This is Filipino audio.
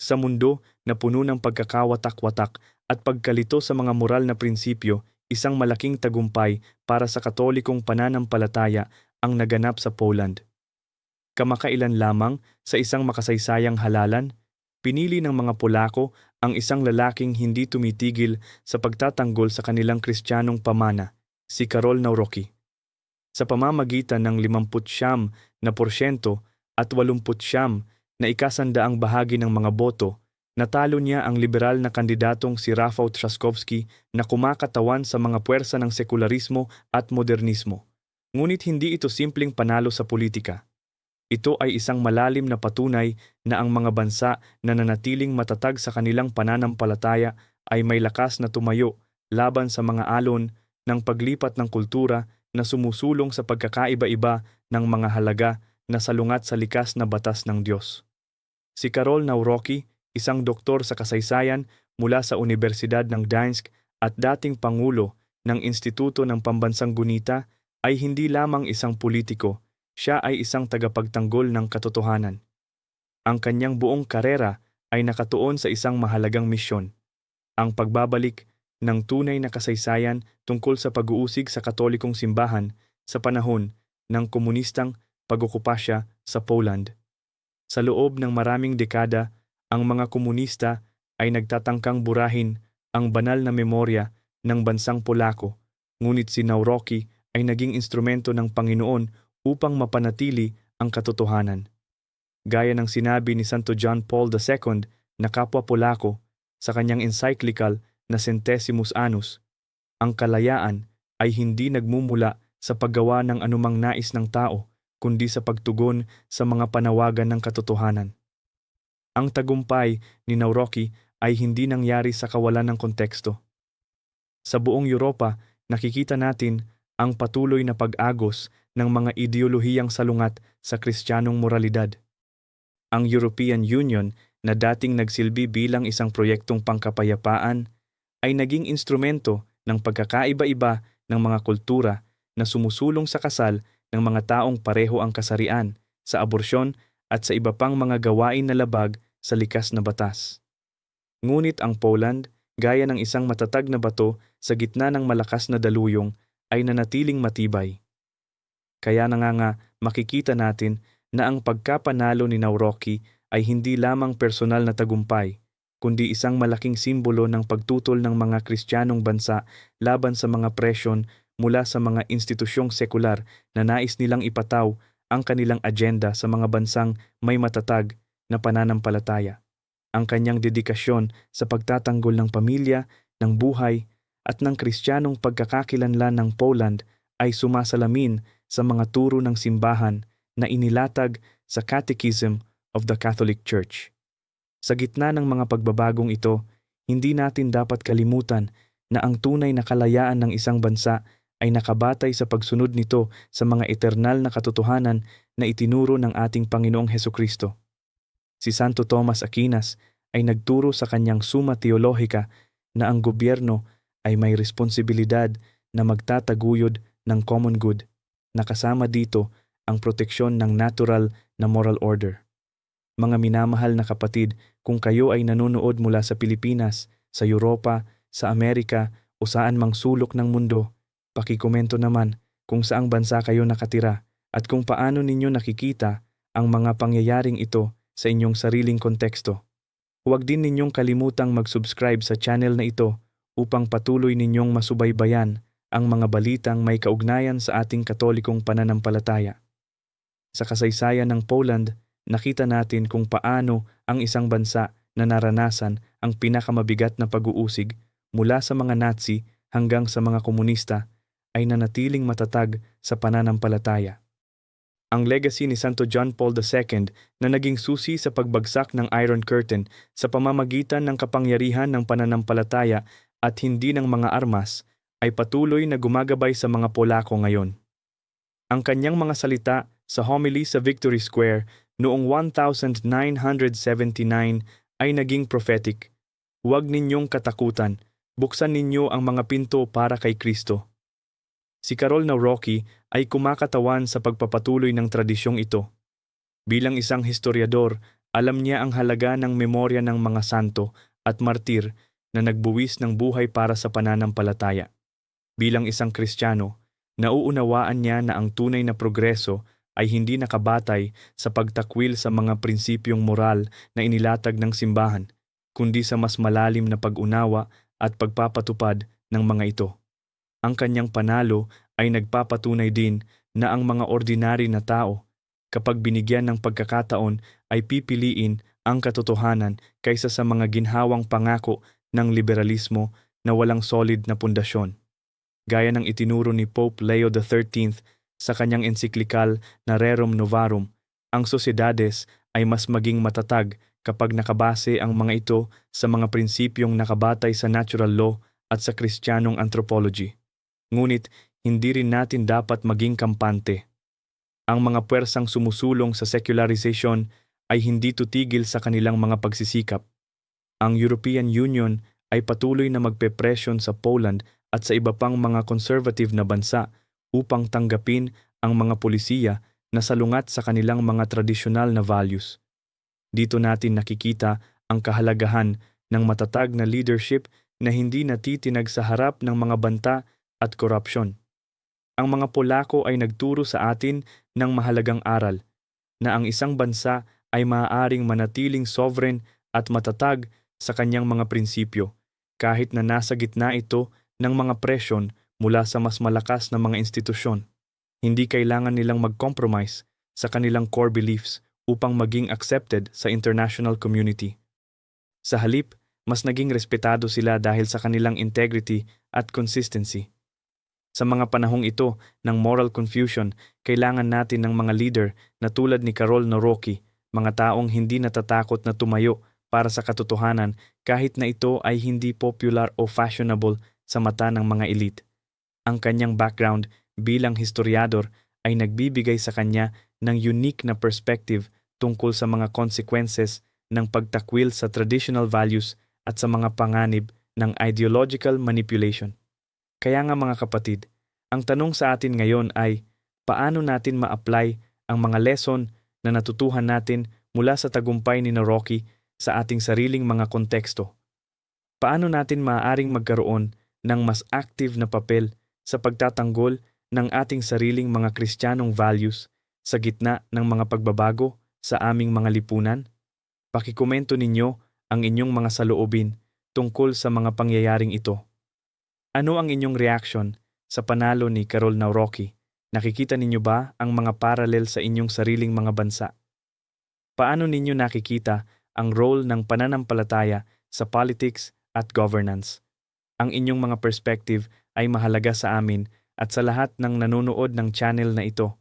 Sa mundo na puno ng pagkakawatak-watak at pagkalito sa mga moral na prinsipyo, isang malaking tagumpay para sa katolikong pananampalataya ang naganap sa Poland. Kamakailan lamang sa isang makasaysayang halalan, pinili ng mga Polako ang isang lalaking hindi tumitigil sa pagtatanggol sa kanilang kristyanong pamana, si Karol Nawrocki. Sa pamamagitan ng 50 na porsyento at 80 na ikasandaang bahagi ng mga boto, natalo niya ang liberal na kandidatong si Rafał Trzaskowski na kumakatawan sa mga puwersa ng sekularismo at modernismo. Ngunit hindi ito simpleng panalo sa politika. Ito ay isang malalim na patunay na ang mga bansa na nanatiling matatag sa kanilang pananampalataya ay may lakas na tumayo laban sa mga alon ng paglipat ng kultura na sumusulong sa pagkakaiba-iba ng mga halaga na salungat sa likas na batas ng Diyos. Si Karol Nawrocki, isang doktor sa kasaysayan mula sa Universidad ng Gdańsk at dating Pangulo ng Instituto ng Pambansang Gunita, ay hindi lamang isang politiko, siya ay isang tagapagtanggol ng katotohanan. Ang kanyang buong karera ay nakatuon sa isang mahalagang misyon, ang pagbabalik ng tunay na kasaysayan tungkol sa pag-uusig sa katolikong simbahan sa panahon ng komunistang pag-okupasya sa Poland. Sa loob ng maraming dekada, ang mga komunista ay nagtatangkang burahin ang banal na memorya ng bansang Polako, ngunit si Nawrocki ay naging instrumento ng Panginoon upang mapanatili ang katotohanan. Gaya ng sinabi ni Santo John Paul II na kapwa Polako sa kanyang encyclical na Centesimus Annus, ang kalayaan ay hindi nagmumula sa paggawa ng anumang nais ng tao, kundi sa pagtugon sa mga panawagan ng katotohanan. Ang tagumpay ni Nawrocki ay hindi nangyari sa kawalan ng konteksto. Sa buong Europa, nakikita natin ang patuloy na pag-agos ng mga ideolohiyang salungat sa kristyanong moralidad. Ang European Union na dating nagsilbi bilang isang proyektong pangkapayapaan ay naging instrumento ng pagkakaiba-iba ng mga kultura na sumusulong sa kasal ng mga taong pareho ang kasarian, sa aborsyon at sa iba pang mga gawain na labag sa likas na batas. Ngunit ang Poland, gaya ng isang matatag na bato sa gitna ng malakas na daluyong, ay nanatiling matibay. Kaya na nga nga makikita natin na ang pagkapanalo ni Nawrocki ay hindi lamang personal na tagumpay, kundi isang malaking simbolo ng pagtutol ng mga Kristiyanong bansa laban sa mga presyon mula sa mga institusyong sekular na nais nilang ipataw ang kanilang agenda sa mga bansang may matatag na pananampalataya. Ang kanyang dedikasyon sa pagtatanggol ng pamilya, ng buhay, at ng kristyanong pagkakakilanlan ng Poland ay sumasalamin sa mga turo ng simbahan na inilatag sa Catechism of the Catholic Church. Sa gitna ng mga pagbabagong ito, hindi natin dapat kalimutan na ang tunay na kalayaan ng isang bansa ay nakabatay sa pagsunod nito sa mga eternal na katotohanan na itinuro ng ating Panginoong Heso Kristo. Si Santo Tomas Aquinas ay nagturo sa kanyang Summa Theologica na ang gobyerno ay may responsibilidad na magtataguyod ng common good na kasama dito ang proteksyon ng natural na moral order. Mga minamahal na kapatid, kung kayo ay nanonood mula sa Pilipinas, sa Europa, sa Amerika o saan mang sulok ng mundo, pakikomento naman kung saang bansa kayo nakatira at kung paano ninyo nakikita ang mga pangyayaring ito sa inyong sariling konteksto. Huwag din ninyong kalimutang mag-subscribe sa channel na ito upang patuloy ninyong masubaybayan ang mga balitang may kaugnayan sa ating katolikong pananampalataya. Sa kasaysayan ng Poland, nakita natin kung paano ang isang bansa na naranasan ang pinakamabigat na pag-uusig mula sa mga Nazi hanggang sa mga komunista ay nanatiling matatag sa pananampalataya. Ang legacy ni Santo John Paul II na naging susi sa pagbagsak ng Iron Curtain sa pamamagitan ng kapangyarihan ng pananampalataya at hindi ng mga armas ay patuloy na gumagabay sa mga Polako ngayon. Ang kanyang mga salita sa homily sa Victory Square noong 1979 ay naging prophetic. Huwag ninyong katakutan, buksan ninyo ang mga pinto para kay Kristo. Si Carol Nawrocki ay kumakatawan sa pagpapatuloy ng tradisyong ito. Bilang isang historiador Alam niya ang halaga ng memorya ng mga santo at martir na nagbuwis ng buhay para sa pananampalataya. Bilang isang Kristiyano, nauunawaan niya na ang tunay na progreso ay hindi nakabatay sa pagtakwil sa mga prinsipyong moral na inilatag ng simbahan, kundi sa mas malalim na pag-unawa at pagpapatupad ng mga ito. Ang kanyang panalo ay nagpapatunay din na ang mga ordinary na tao, kapag binigyan ng pagkakataon, ay pipiliin ang katotohanan kaysa sa mga ginhawang pangako ng liberalismo na walang solid na pundasyon. Gaya ng itinuro ni Pope Leo XIII sa kanyang ensiklikal na Rerum Novarum, ang sosyedades ay mas maging matatag kapag nakabase ang mga ito sa mga prinsipyong nakabatay sa natural law at sa kristyanong anthropology. Ngunit hindi rin natin dapat maging kampante. Ang mga puwersang sumusulong sa secularization ay hindi tutigil sa kanilang mga pagsisikap. Ang European Union ay patuloy na magpepresyon sa Poland at sa iba pang mga conservative na bansa upang tanggapin ang mga polisiya na salungat sa kanilang mga tradisyonal na values. Dito natin nakikita ang kahalagahan ng matatag na leadership na hindi natitinag sa harap ng mga banta at korupsyon. Ang mga Polako ay nagturo sa atin ng mahalagang aral na ang isang bansa ay maaaring manatiling sovereign at matatag sa kanyang mga prinsipyo kahit na nasa gitna ito ng mga presyon mula sa mas malakas na mga institusyon. Hindi kailangan nilang mag-compromise sa kanilang core beliefs upang maging accepted sa international community. Sa halip, mas naging respetado sila dahil sa kanilang integrity at consistency. Sa mga panahong ito ng moral confusion, kailangan natin ng mga leader na tulad ni Carol Noroki, mga taong hindi natatakot na tumayo para sa katotohanan kahit na ito ay hindi popular o fashionable sa mata ng mga elite. Ang kanyang background bilang historiador ay nagbibigay sa kanya ng unique na perspective tungkol sa mga consequences ng pagtakwil sa traditional values at sa mga panganib ng ideological manipulation. Kaya nga mga kapatid, ang tanong sa atin ngayon ay paano natin ma-apply ang mga lesson na natutuhan natin mula sa tagumpay ni Rocky sa ating sariling mga konteksto. Paano natin maaaring magkaroon ng mas active na papel sa pagtatanggol ng ating sariling mga kristyanong values sa gitna ng mga pagbabago sa aming mga lipunan? Pakikomento ninyo ang inyong mga saloobin tungkol sa mga pangyayaring ito. Ano ang inyong reaction sa panalo ni Carol Nauroki? Nakikita ninyo ba ang mga paralel sa inyong sariling mga bansa? Paano ninyo nakikita ang role ng pananampalataya sa politics at governance? Ang inyong mga perspective ay mahalaga sa amin at sa lahat ng nanonood ng channel na ito.